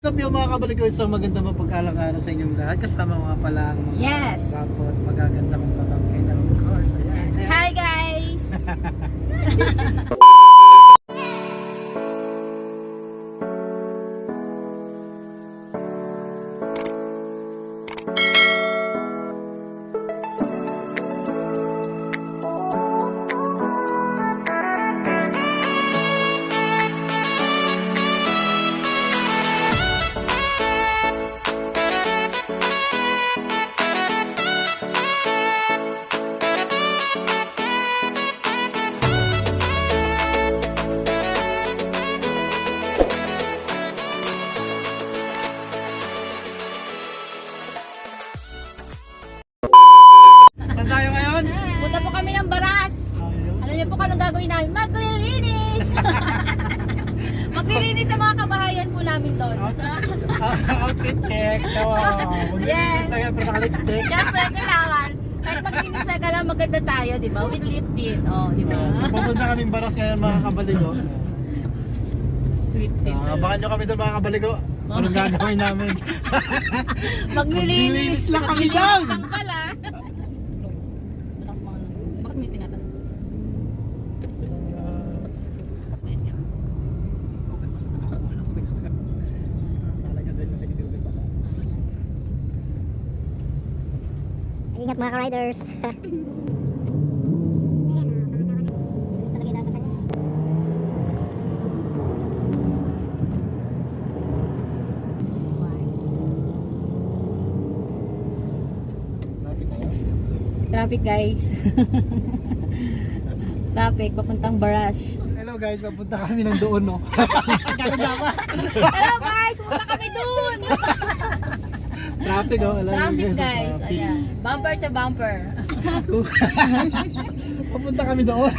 What's up yung mga kabalik ko isang magandang mapagkalang araw sa inyong lahat kasama mga pala ang mga Yes. gwapo at magaganda kong pamangkin of course ayan, ayan. Hi guys! Ah, outfit check. Maglilinis Yes. na yan pero naka-lipstick Siyempre, kailangan. Kahit maglinis na ka lang, maganda tayo, di ba? With lip tint. Oh, di ba? so pupunta kami baras ngayon mga kabaligo Lip tint. uh, abangan nyo kami doon mga kabaligo anong gagawin namin Maglilinis. Maglilinis lang kami Maglilinis doon. lang pala. Malakas mga ano. Bakit may tinatanong? Ingat mga ka-riders. Traffic guys. Traffic, papuntang Barash. Hello guys, papunta kami ng doon no. Hello guys, punta kami dun! Traffic oh. alam Traffic guys, traffic. ayan. Bumper to bumper. Papunta kami doon.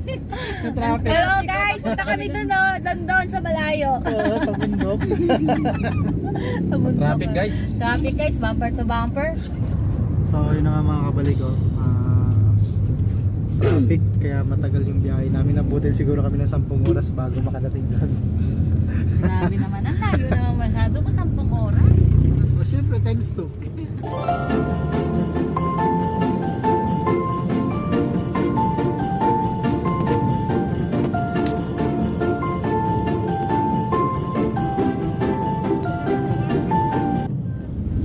Sa traffic. Hello guys, punta kami dun no, dun dun sa malayo. Oo, sa bundok. Sa bundok. Traffic, guys. Traffic guys, bumper to bumper. So yun na nga mga kabalik ko. Ah, traffic kaya matagal yung biyahe namin. Nabutin siguro kami ng 10 oras bago makadating doon. Grabe naman, ang layo naman masyado pa 10 oras. So syempre times 2.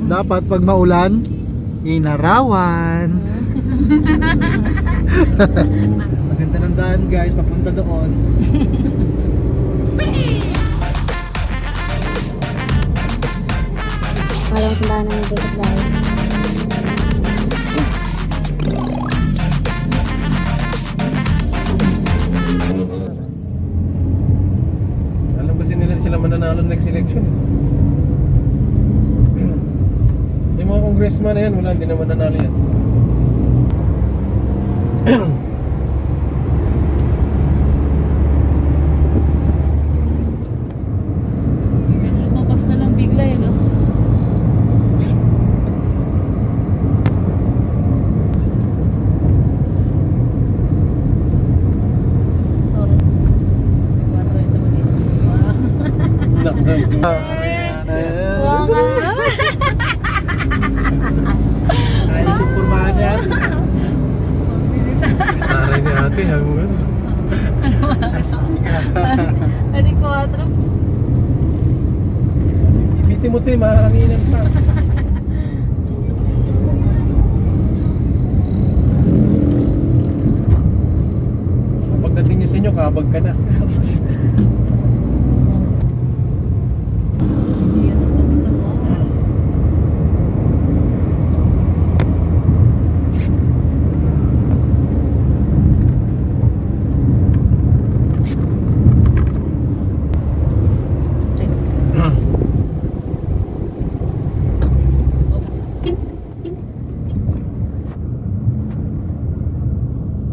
Dapat pag maulan, inarawan. Maganda ng daan guys, papunta doon. Walang simbahan ng dito guys. Alam kasi nila sila mananalo next election. Yung congressman na yan, wala, hindi naman nanalo yan. Lumabas na lang bigla yun, no? Wow nga. Ay, supurmahan yan. Taray ni ate, sabi mo gano'n. Ko, atro? Ibitin mo ito eh, mahanginan pa. Pagdating nyo sa inyo, kabag ka na.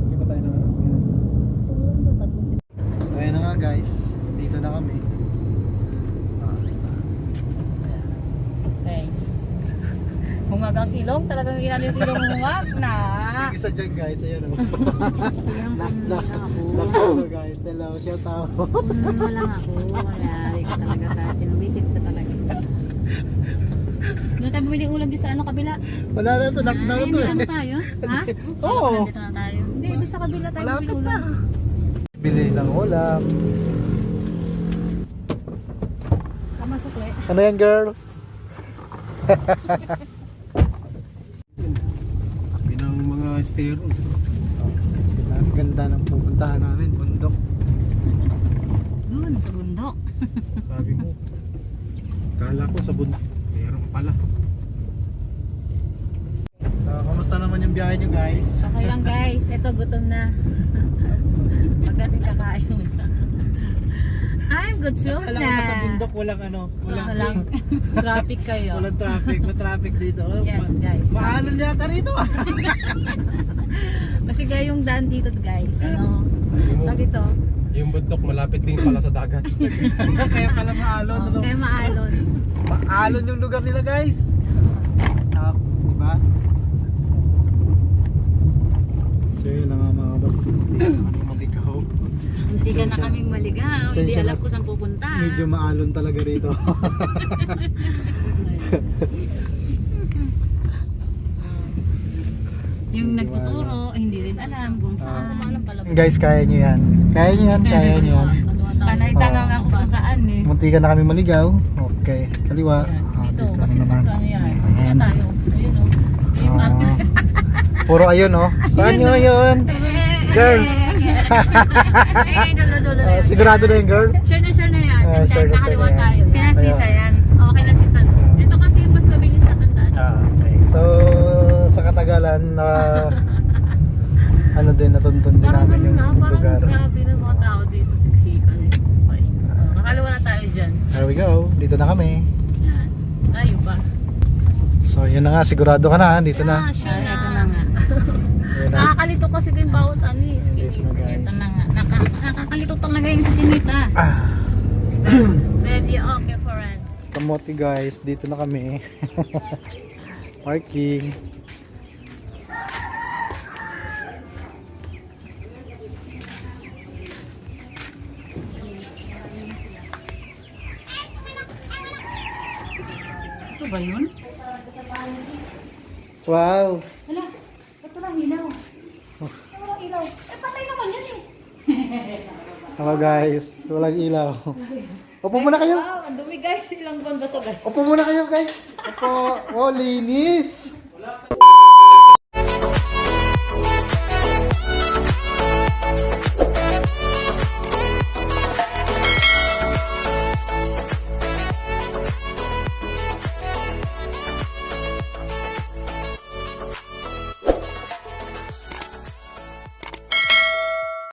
Hindi pa tayo na So ayan na nga guys, dito na kami. Ah, diba? Ayan. Guys. Hungag ang ilong, talagang ilan yung ilong hungag na. Isa dyan guys, ayan o. Knock, knock. Knock ako guys. Hello, shout out. Hmm, wala nga ako. Wala ka talaga sa atin. Visit ka talaga. bumili ulam dyan sa ano kabila. Wala na ito, knockdown na Ay, to hindi eh. tayo? Ha? Oo. Nandito na tayo. Hindi, doon sa kabila tayo bumili ulam. na. Bili ng ulam. Tama sukle. Ano yan girl? Estero. Ang ganda ng pupuntahan namin, bundok. Doon, sa bundok. Sabi mo. Kala ko sa bundok. Meron pala. So, kamusta naman yung biyahe nyo guys? Okay lang guys, eto gutom na. Pagdating kakain I'm gutom Alam na. ko sa bundok walang ano, walang, Walang traffic kayo. walang traffic, may traffic dito. Yes, guys. Maalon yata rito ah. Kasi kaya yung daan dito guys, ano, tag ito. yung bundok malapit din pala sa dagat. Kaya pala maalon. Oh, ano? kaya maalon. Maalon yung lugar nila guys. Ah, di ba? So yun na nga mga kabalik. Hindi na kami maligaw. Hindi ka na kaming maligaw, hindi alam ko saan pupunta. Medyo maalon talaga rito. Yung nagtuturo, eh, hindi rin alam kung saan. alam pala. guys, kaya nyo yan. Kaya nyo yan, kaya nyo yan. Panay tangang ako kung saan eh. Munti ka na kami maligaw. Okay, kaliwa. Ah, Dito, dito kasi na naman. ano yan. Ayan. Dito tayo. Ayun o. Yung Ah. mark. puro ayun oh. Saan nyo ayun? Girl. Eh, dulo, dulo na Ah, yun. sigurado na yung girl? Sure na sure na yan. Ah, And sure then, na, nakaliwa sure na tayo. yan. Kinasisa Ayan. yan. Oo, kinasisa. Ito kasi yung mas mabilis na tandaan. Ah, okay. So, sa katagalan, na ano din, natuntun din Parang namin ano yung na, parang lugar. grabe ng mga tao dito, siksikan eh. Okay. Oh, nakaliwa na tayo dyan. There we go. Dito na kami. Yan. Tayo ba? So, yun na nga. Sigurado ka na. Dito na. Ah, sure na. Ito na nga. Ayun na. Nakakalito kasi din bawat ano eh. Ito na nga. Naka, nakakalito talaga yung skinita. Ah, Ready, okay for it. kamote guys. Dito na kami. Parking. Ito ba yun? Wow. Hala, ito lang ilaw. Ito lang ilaw. Eh, patay naman yan Ako guys. Walang ilaw. Upo muna kayo. Wow, ang dumi guys. Ilang buwan ba to guys? Upo muna kayo guys. Upo. Oh, linis.